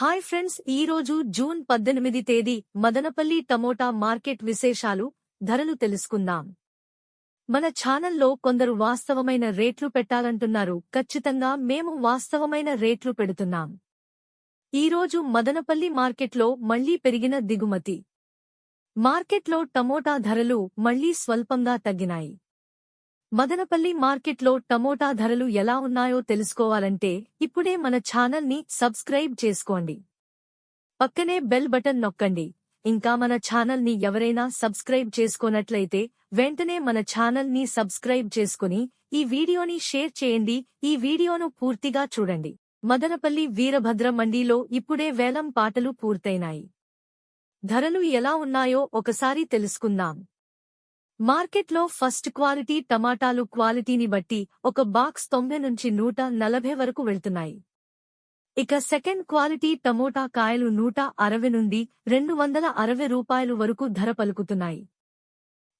Hi friends ఈ రోజు June పద్దెనిమిది తేదీ మదనపల్లి టమోటా మార్కెట్ విశేషాలు ధరలు తెలుసుకుందాం. మన ఛానల్లో కొందరు వాస్తవమైన రేట్లు పెట్టాలంటున్నారు. ఖచ్చితంగా మేము వాస్తవమైన రేట్లు పెడుతున్నాం. ఈ రోజు మదనపల్లి మార్కెట్లో మళ్ళీ పెరిగిన దిగుమతి. మార్కెట్లో టమోటా ధరలు మళ్ళీ స్వల్పంగా తగ్గినాయి. మదనపల్లి మార్కెట్లో టమోటా ధరలు ఎలా ఉన్నాయో తెలుసుకోవాలంటే ఇప్పుడే మన ఛానల్ని సబ్స్క్రైబ్ చేసుకోండి. పక్కనే బెల్ బటన్ నొక్కండి. ఇంకా మన ఛానల్ని ఎవరైనా సబ్స్క్రైబ్ చేసుకోనట్లయితే వెంటనే మన ఛానల్ని సబ్స్క్రైబ్ చేసుకుని ఈ వీడియోని షేర్ చేయండి. ఈ వీడియోను పూర్తిగా చూడండి. మదనపల్లి వీరభద్ర మండీలో ఇప్పుడే వేలం పాటలు పూర్తయినాయి. ధరలు ఎలా ఉన్నాయో ఒకసారి తెలుసుకుందాం. మార్కెట్లో ఫస్ట్ క్వాలిటీ టమాటాలు క్వాలిటీని బట్టి ఒక బాక్స్ తొంభై నుంచి నూట నలభై వరకు వెళ్తున్నాయి. ఇక సెకండ్ క్వాలిటీ టమోటా కాయలు నూట అరవై నుండి రెండు వందల అరవై రూపాయలు వరకు ధర పలుకుతున్నాయి.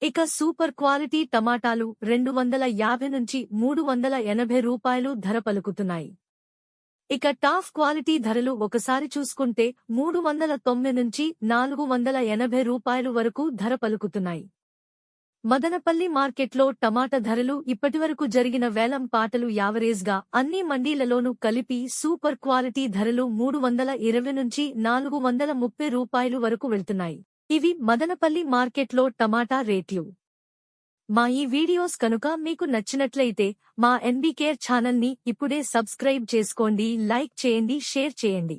ఇక సూపర్ క్వాలిటీ టమాటాలు రెండు వందల యాభై నుంచి మూడు వందల ఎనభై రూపాయలు ధర పలుకుతున్నాయి. ఇక టాప్ క్వాలిటీ ధరలు ఒకసారి చూసుకుంటే మూడు వందల తొమ్మిది నుంచి నాలుగు వందల ఎనభై రూపాయలు వరకు ధర పలుకుతున్నాయి. మదనపల్లి మార్కెట్లో టమాటా ధరలు ఇప్పటివరకు జరిగిన వేలం పాటలు యావరేజ్గా అన్ని మండీలలోనూ కలిపి సూపర్ క్వాలిటీ ధరలు మూడు వందల ఇరవై నుంచి నాలుగు వందల ముప్పై రూపాయలు వరకు వెళ్తున్నాయి. ఇవి మదనపల్లి మార్కెట్లో టమాటా రేట్లు. మా ఈ వీడియోస్ కనుక మీకు నచ్చినట్లయితే మా ఎన్బీకేర్ ఛానల్ని ఇప్పుడే సబ్స్క్రైబ్ చేసుకోండి లైక్ చేయండి షేర్ చేయండి.